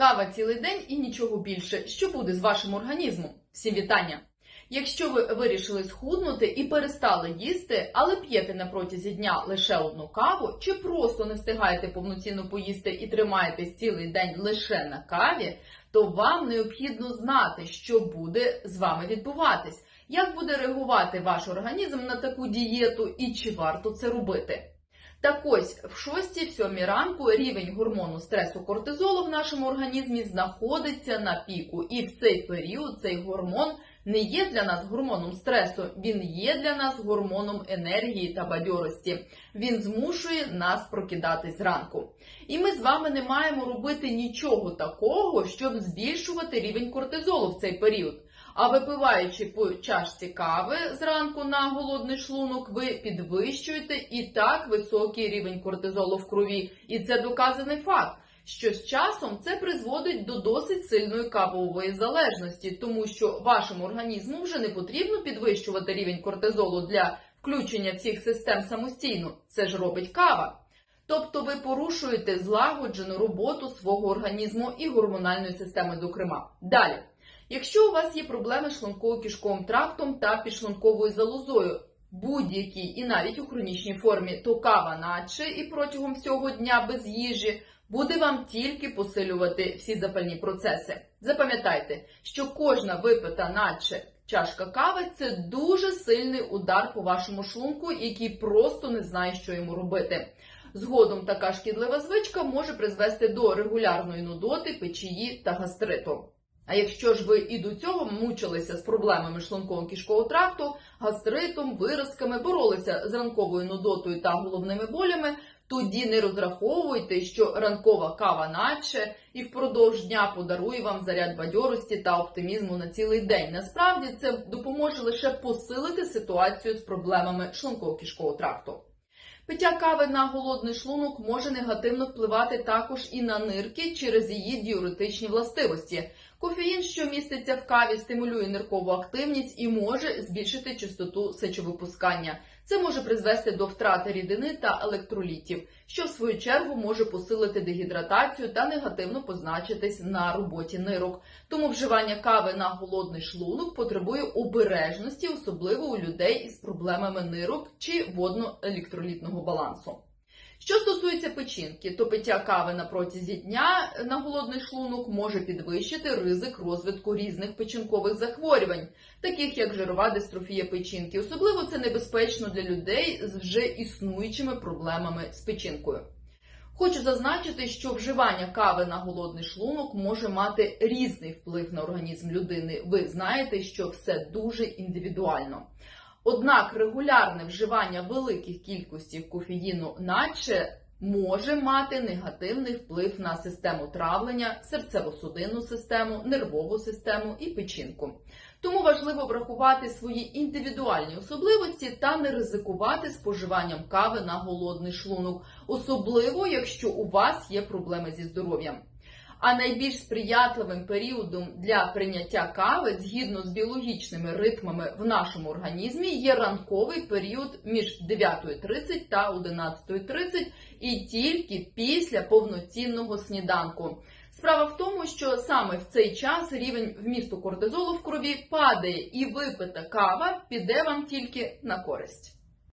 Кава цілий день і нічого більше. Що буде з вашим організмом? Всім вітання! Якщо ви вирішили схуднути і перестали їсти, але п'єте на протязі дня лише одну каву, чи просто не встигаєте повноцінно поїсти і тримаєтесь цілий день лише на каві, то вам необхідно знати, що буде з вами відбуватись, як буде реагувати ваш організм на таку дієту і чи варто це робити. Так ось в 6-7 ранку рівень гормону стресу кортизолу в нашому організмі знаходиться на піку, і в цей період цей гормон не є для нас гормоном стресу, він є для нас гормоном енергії та бадьорості. Він змушує нас прокидатись зранку. І ми з вами не маємо робити нічого такого, щоб збільшувати рівень кортизолу в цей період. А випиваючи по чашці кави зранку на голодний шлунок, ви підвищуєте і так високий рівень кортизолу в крові. І це доказаний факт, що з часом це призводить до досить сильної кавової залежності, тому що вашому організму вже не потрібно підвищувати рівень кортизолу для включення всіх систем самостійно. Це ж робить кава. Тобто ви порушуєте злагоджену роботу свого організму і гормональної системи, зокрема. Далі. Якщо у вас є проблеми з шлунково-кишковим трактом та підшлунковою залозою, будь-якій і навіть у хронічній формі, то кава наче і протягом всього дня без їжі буде вам тільки посилювати всі запальні процеси. Запам'ятайте, що кожна випита наче чашка кави це дуже сильний удар по вашому шлунку, який просто не знає, що йому робити. Згодом така шкідлива звичка може призвести до регулярної нудоти, печії та гастриту. А якщо ж ви і до цього мучилися з проблемами шлунково-кишкового тракту, гастритом, виразками, боролися з ранковою нудотою та головними болями, тоді не розраховуйте, що ранкова кава наче і впродовж дня подарує вам заряд бадьорості та оптимізму на цілий день. Насправді це допоможе лише посилити ситуацію з проблемами шлунково-кишкового тракту. Пиття кави на голодний шлунок може негативно впливати також і на нирки через її діуретичні властивості. Кофеїн, що міститься в каві, стимулює ниркову активність і може збільшити частоту сечовипускання. Це може призвести до втрати рідини та електролітів, що в свою чергу може посилити дегідратацію та негативно позначитись на роботі нирок. Тому вживання кави на голодний шлунок потребує обережності, особливо у людей із проблемами нирок чи водно-електролітного балансу. Що стосується печінки, то пиття кави на протязі дня на голодний шлунок може підвищити ризик розвитку різних печінкових захворювань, таких як жирова дистрофія печінки. Особливо це небезпечно для людей з вже існуючими проблемами з печінкою. Хочу зазначити, що вживання кави на голодний шлунок може мати різний вплив на організм людини. Ви знаєте, що все дуже індивідуально. Однак регулярне вживання великих кількостей кофеїну, наче може мати негативний вплив на систему травлення, серцево-судинну систему, нервову систему і печінку. Тому важливо врахувати свої індивідуальні особливості та не ризикувати споживанням кави на голодний шлунок, особливо якщо у вас є проблеми зі здоров'ям. А найбільш сприятливим періодом для прийняття кави згідно з біологічними ритмами в нашому організмі є ранковий період між 9.30 та 11.30 і тільки після повноцінного сніданку. Справа в тому, що саме в цей час рівень вмісту кортизолу в крові падає, і випита кава піде вам тільки на користь.